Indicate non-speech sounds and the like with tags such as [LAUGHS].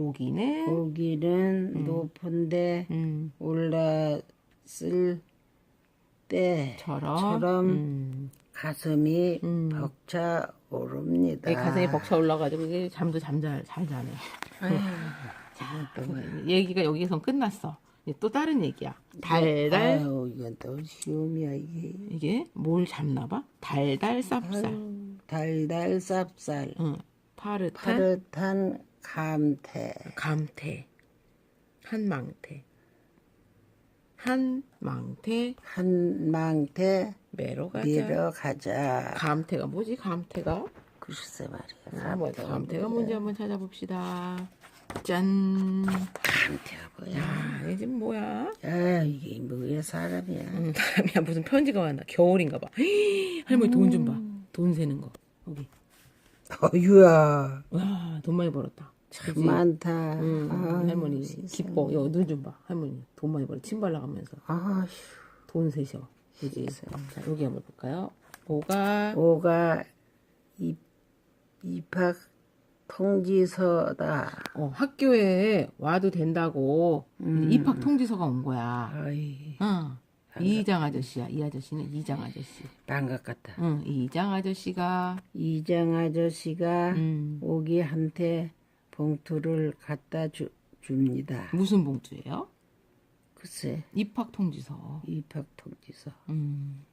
오기는 고기는 높은데 음, 올랐을 처럼 때처럼 음. 가슴이 음. 벅차 오릅니다. 내 가슴이 벅차 올라가지고 이게 잠도 잠잘 잘 자네. [LAUGHS] 자, 그 얘기가 여기서 끝났어. 또 다른 얘기야. 달달 아유, 이건 또 시험이야 이게. 이게 뭘 잡나 봐? 달달 쌉쌀. 아유, 달달 쌉쌀 응. 파릇한 파릇한 감태 감태. 한망태. 한망태 한망태 매로 가자. 밀어 가자. 감태가 뭐지? 감태가? 글쎄 말이야. 한번 감태가 뭔지 한번 찾아봅시다. 짠. 감태가 뭐야? 야, 이게 지금 뭐야? 야 이게 뭐야 사람이야? 응, 사람이야 무슨 편지가 왔나? 겨울인가 봐. 할머니 돈 좀 봐. 돈 세는 거. 여기. 어유야 와, 돈 많이 벌었다. 참 그치? 많다. 응, 아유, 할머니 세상에. 기뻐. 여눈 좀 봐. 할머니 돈 많이 벌어. 침 발라가면서 아휴 돈 세셔. 그지? 자, 여기 한번 볼까요? 뭐가 오가 입 입학 통지서다. 어, 학교에 와도 된다고 음. 입학 통지서가 온 거야. 응. 이장 아저씨야. 이 아저씨는 이장 아저씨. 반갑겠다. 응, 이장 아저씨가 이장 아저씨가 음, 오기한테 봉투를 갖다 주, 줍니다. 무슨 봉투예요? 글쎄 입학 통지서. 입학 통지서. 음.